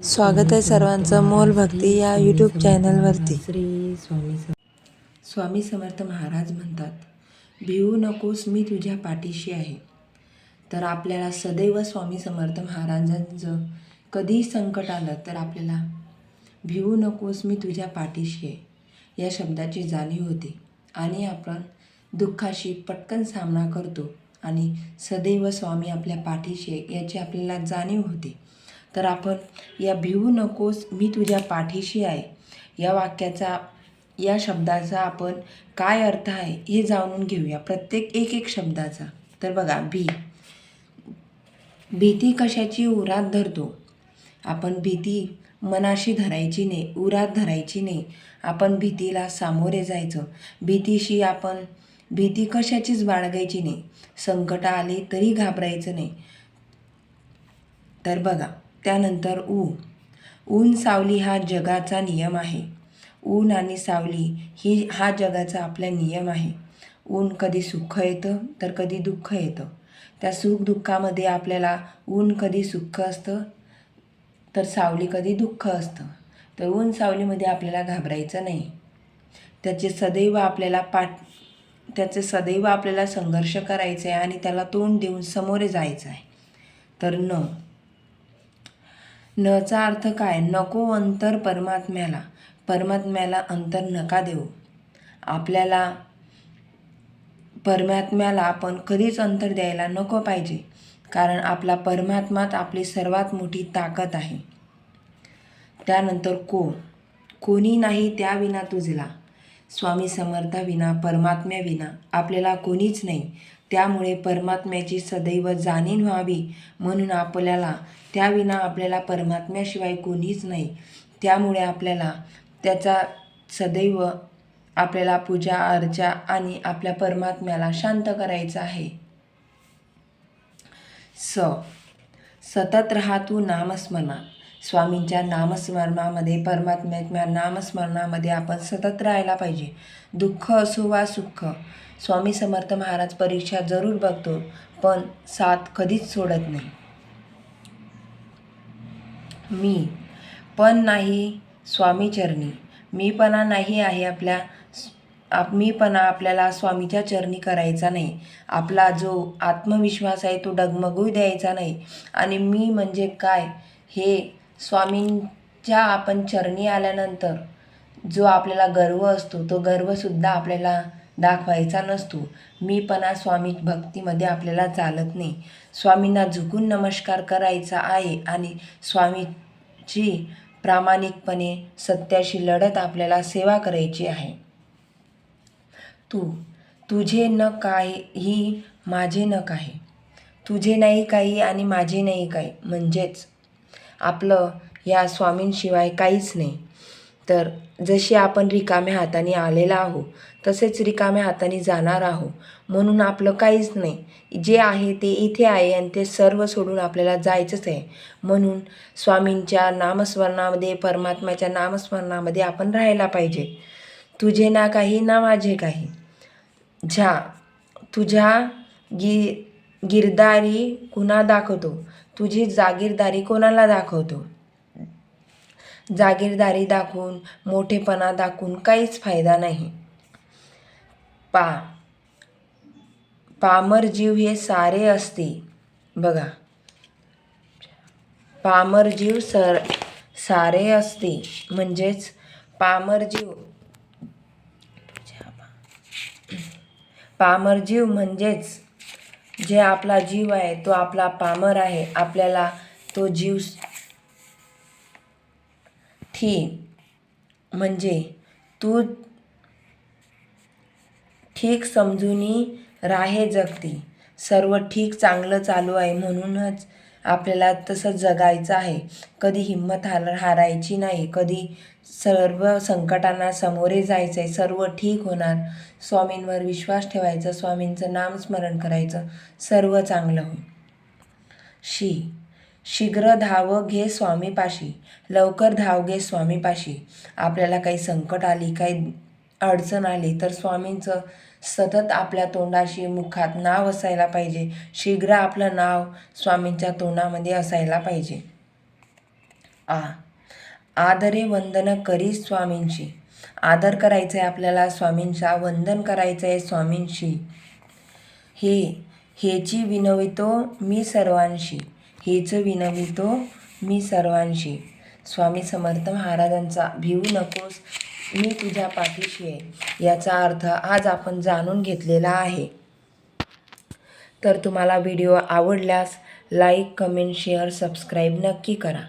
स्वागत आहे सर्वांचं मोल भक्ती या यूट्यूब चॅनलवरती श्री स्वामी स्वामी समर्थ महाराज म्हणतात भिवू नकोस मी तुझ्या पाठीशी आहे. तर आपल्याला सदैव स्वामी समर्थ महाराजांचं कधीही संकट आलं तर आपल्याला भिवू नकोस मी तुझ्या पाठीशी आहे. या शब्दाची जाणीव होते आणि आपण दुःखाशी पटकन सामना करतो आणि सदैव स्वामी आपल्या पाठीशी याची आपल्याला जाणीव होते. तर आपण या भिवू नकोस मी तुझ्या पाठीशी आहे. या वाक्याचा या शब्दाचा आपण काय अर्थ आहे हे जाणून घेऊया. प्रत्येक एक एक शब्दाचा. तर बघा भी भीती कशाची? उरात धरतो. आपण भीती मनाशी धरायची नाही उरात धरायची नाही. आपण भीतीला सामोरे जायचं. भीतीशी आपण भीती कशाचीच बाळगायची नाही. संकट आले तरी घाबरायचं नाही. तर बघा त्यानंतर ऊ. ऊन सावली हा जगाचा नियम आहे. ऊन आणि सावली ही हा जगाचा आपला नियम आहे. ऊन कधी सुख येतं तर कधी दुःख येतं. त्या सुखदुःखामध्ये आपल्याला ऊन कधी सुख असतं तर सावली कधी दुःख असतं. तर ऊन सावलीमध्ये आपल्याला घाबरायचं नाही. त्याचे सदैव आपल्याला पाठ त्याचे सदैव आपल्याला संघर्ष करायचा आहे आणि त्याला तोंड देऊन समोरे जायचं आहे तर न. नचा अर्थ काय? नको अंतर परमात्म्याला. परमात्म्याला अंतर नका देऊ. आपल्याला परमात्म्याला आपण कधीच अंतर द्यायला नको पाहिजे. कारण आपला परमात्मात आपली सर्वात मोठी ताकद आहे. त्यानंतर को कोणी नाही त्याविना तुझला. स्वामी समर्थाविना परमात्म्याविना आपल्याला कोणीच नाही. त्यामुळे परमात्म्याची सदैव जाणीव व्हावी म्हणून आपल्याला त्याविना आपल्याला परमात्म्याशिवाय कोणीच नाही. त्यामुळे आपल्याला त्याचा सदैव आपल्याला पूजा अर्चा आणि आपल्या परमात्म्याला शांत करायचं आहे. स. सतत राहा तू नामस्मरणात. स्वामींच्या नामस्मरणामध्ये परमात्म्याच्या नामस्मरणामध्ये आपण सतत राहायला पाहिजे. दुःख असो वा सुख स्वामी समर्थ महाराज परीक्षा जरूर बघतो पण साथ कधीच सोडत नाही. मी पण नाही स्वामीचरणी मीपणा नाही आहे आपल्या आप मीपणा आपल्याला स्वामीच्या चरणी करायचा नाही. आपला जो आत्मविश्वास आहे तो डगमगू द्यायचा नाही. आणि मी म्हणजे काय हे स्वामींच्या आपण चरणी आल्यानंतर जो आपल्याला गर्व असतो तो गर्वसुद्धा आपल्याला दाखवायचा नसतो. मीपणा स्वामी भक्तीमध्ये आपल्याला चालत नाही. स्वामींना झुकून नमस्कार करायचा आहे आणि स्वामीची प्रामाणिकपणे सत्याशी लढत आपल्याला सेवा करायची आहे. तू तुझे न काय ही माझे न काही. तुझे नाही काही आणि माझे नाही काही. म्हणजेच आपलं या स्वामींशिवाय काहीच नाही. तर जशी आपण रिकाम्या हाताने आलेला आहो तसेच रिकाम्या हाताने जाणार आहो म्हणून आपलं काहीच नाही. जे आहे ते इथे आहे आणि ते सर्व सोडून आपल्याला जायचंच आहे. म्हणून स्वामींच्या नामस्मरणामध्ये परमात्म्याच्या नामस्मरणामध्ये आपण राहायला पाहिजे. तुझे ना काही ना माझे काही. झा तुझ्या गी गिरदारी कुणा दाखवतो? तुझी जागीरदारी कोणाला दाखवतो? जागीरदारी दाखवून मोठेपणा दाखवून काहीच फायदा नाही. पा पामर जीव हे सारे असते. बघा. पामर जीव सर सारे असते. म्हणजेच पामर जीव पामर जीव म्हणजेच जे आपला जीव आहे तो आपला पामर आहे आपल्याला तो जीव ठीक म्हणजे तू ठीक समजूनी राहे जगती. सर्व ठीक चांगलं चालू आहे म्हणूनच आपल्याला तसं जगायचं आहे. कधी हिंमत हार हारायची नाही. कधी सर्व संकटांना सामोरे जायचं आहे सर्व ठीक होणार. स्वामींवर विश्वास ठेवायचा. स्वामींचं नामस्मरण करायचं. सर्व चांगलं होईल. शी. शीघ्र धाव घे स्वामीपाशी. लवकर धाव घे स्वामीपाशी. आपल्याला काही संकट आली काही अडचण आली तर स्वामींचं सतत आपल्या तोंडाशी मुखात नाव असायला पाहिजे. शीघ्र आपलं नाव स्वामींच्या तोंडामध्ये असायला पाहिजे. आ. आदरे वंदन करी स्वामींची आदर करायचं आहे आपल्याला स्वामींचा वंदन करायचं आहे स्वामींशी. हे हेची विनवितो मी सर्वांशी. हेच विनवितो मी सर्वांशी. स्वामी समर्थ महाराजांचा भिवू नकोस. मी तुझ्या पाठीशी आहे. याचा अर्थ आज आपण जाणून घेतलेला आहे. तर तुम्हाला व्हिडिओ आवडल्यास लाईक कमेंट शेअर सबस्क्राईब नक्की करा.